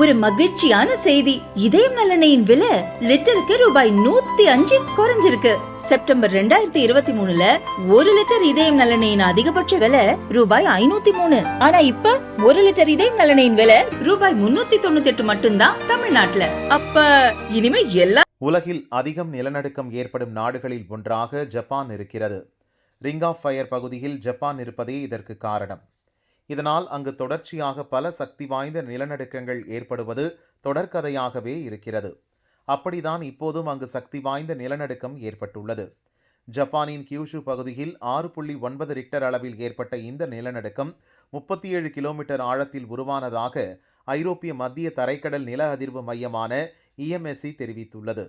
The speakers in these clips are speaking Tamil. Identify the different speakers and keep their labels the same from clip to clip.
Speaker 1: ஒரு மகிழ்ச்சியான செய்தி. இதயம் நல்லெண்ணெயின் விலை லிட்டருக்கு ரூபாய் நூத்தி அஞ்சு குறைஞ்சிருக்கு. செப்டம்பர் ரெண்டாயிரத்தி இருபத்தி மூணுல ஒரு லிட்டர் இதயம் நலனையின் அதிகபட்ச விலை ரூபாய் ஐநூத்தி மூணு. ஆனா இப்ப ஒரு லிட்டர் இதயம் நலனையின் விலை ரூபாய் முன்னூத்தி தொண்ணூத்தி எட்டு மட்டும்தான் தமிழ்நாட்டுல. அப்ப இனிமே எல்லா
Speaker 2: உலகில் அதிகம் நிலநடுக்கம் ஏற்படும் நாடுகளில் ஒன்றாக ஜப்பான் இருக்கிறது. ரிங் ஆஃப் ஃபயர் பகுதியில் ஜப்பான் இருப்பதே இதற்கு காரணம். இதனால் அங்கு தொடர்ச்சியாக பல சக்தி வாய்ந்த நிலநடுக்கங்கள் ஏற்படுவது தொடர்கதையாகவே இருக்கிறது. அப்படிதான் இப்போதும் அங்கு சக்தி வாய்ந்த நிலநடுக்கம் ஏற்பட்டுள்ளது. ஜப்பானின் கியூஷு பகுதியில் ஆறு புள்ளி ஒன்பது ரிக்டர் அளவில் ஏற்பட்ட இந்த நிலநடுக்கம் முப்பத்தி ஏழு கிலோமீட்டர் ஆழத்தில் உருவானதாக ஐரோப்பிய மத்திய தரைக்கடல் நில அதிர்வு மையமான இஎம்எஸ்சி தெரிவித்துள்ளது.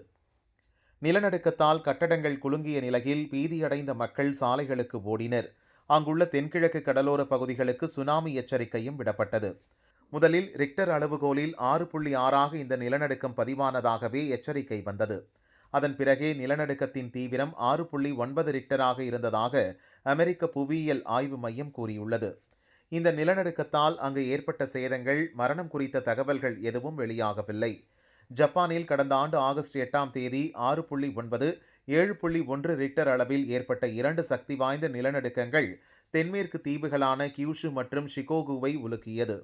Speaker 2: நிலநடுக்கத்தால் கட்டடங்கள் குலுங்கிய நிலையில் பீதியடைந்த மக்கள் சாலைகளுக்கு ஓடினர். அங்குள்ள தென்கிழக்கு கடலோர பகுதிகளுக்கு சுனாமி எச்சரிக்கையும் விடப்பட்டது. முதலில் ரிக்டர் அளவுகோலில் ஆறு புள்ளி ஆறாக இந்த நிலநடுக்கம் பதிவானதாகவே எச்சரிக்கை வந்தது. அதன் பிறகே நிலநடுக்கத்தின் தீவிரம் ஆறு புள்ளி ஒன்பது ரிக்டராக இருந்ததாக அமெரிக்க புவியியல் ஆய்வு மையம் கூறியுள்ளது. இந்த நிலநடுக்கத்தால் அங்கு ஏற்பட்ட சேதங்கள் மரணம் குறித்த தகவல்கள் எதுவும் வெளியாகவில்லை. ஜப்பானில் கடந்த ஆண்டு ஆகஸ்ட் எட்டாம் தேதி ஆறு புள்ளி ஒன்பது ஏழு புள்ளி ஒன்று ரிக்டர் அளவில் ஏற்பட்ட இரண்டு சக்தி வாய்ந்த நிலநடுக்கங்கள் தென்மேற்கு தீவுகளான கியூஷு மற்றும் ஷிகோகுவை உலுக்கியது.